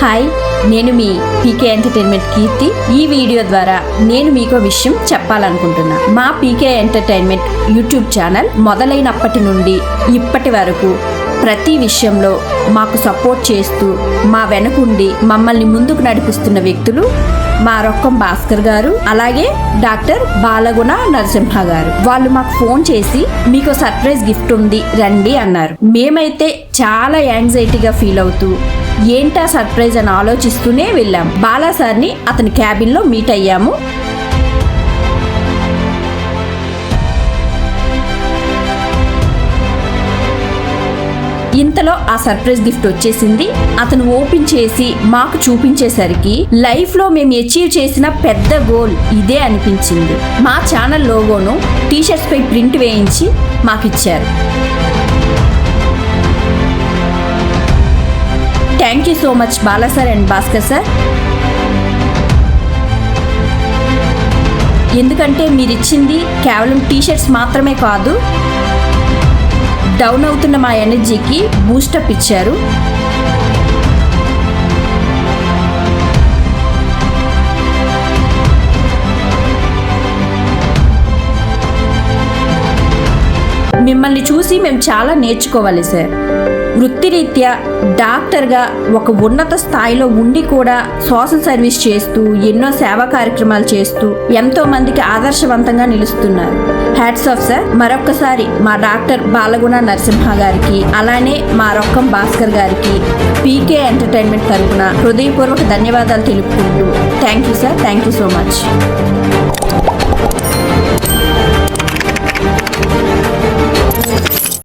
Hi నేను మీ పీకే entertainment కీర్తి. ఈ video ద్వారా నేను మీకు విషయం చెప్పాలనుకుంటున్నా. మా పీకే ఎంటర్టైన్మెంట్ యూట్యూబ్ ఛానల్ మొదలైనప్పటి నుండి ఇప్పటి వరకు ప్రతి విషయంలో మాకు సపోర్ట్ చేస్తూ మా వెనకుండి మమ్మల్ని ముందుకు నడిపిస్తున్న వ్యక్తులు మా రొక్కం భాస్కర్ గారు అలాగే డాక్టర్ బాలగుణ నరసింహ గారు. వాళ్ళు మాకు ఫోన్ చేసి మీకు సర్ప్రైజ్ గిఫ్ట్ ఉంది రండి అన్నారు. మేమైతే చాలా యాంగ్జైటీగా ఫీల్ అవుతూ ఏంటా సర్ప్రైజ్ అని ఆలోచిస్తూనే వెళ్ళాం. బాలా సార్ని అతని క్యాబిన్లో మీట్ అయ్యాము. ఇంతలో ఆ సర్ప్రైజ్ గిఫ్ట్ వచ్చేసింది. అతను ఓపెన్ చేసి మాకు చూపించేసరికి లైఫ్లో మేము అచీవ్ చేసిన పెద్ద గోల్ ఇదే అనిపించింది. మా ఛానల్ లోగోను టీషర్ట్స్ పై ప్రింట్ వేయించి మాకిచ్చారు thank you so much Bala sir and Bhaskar sir. ఎందుకంటే మీరు ఇచ్చింది కేవలం టీషర్ట్స్ మాత్రమే కాదు డౌన్ అవుతున్న మా ఎనర్జీకి బూస్టప్ ఇచ్చారు. మిమ్మల్ని చూసి మేము చాలా నేర్చుకోవాలి సార్. వృత్తిరీత్యా డాక్టర్గా ఒక ఉన్నత స్థాయిలో ఉండి కూడా సోషల్ సర్వీస్ చేస్తూ ఎన్నో సేవా కార్యక్రమాలు చేస్తూ ఎంతో మందికి ఆదర్శవంతంగా నిలుస్తున్నారు. హ్యాట్స్ ఆఫ్ సార్ మరొక్కసారి మా డాక్టర్ బాలగుణ నరసింహ గారికి అలానే మా రొక్కం భాస్కర్ గారికి పీకే ఎంటర్టైన్మెంట్ తరఫున హృదయపూర్వక ధన్యవాదాలు తెలుపుకుంటూ thank you sir thank you so much.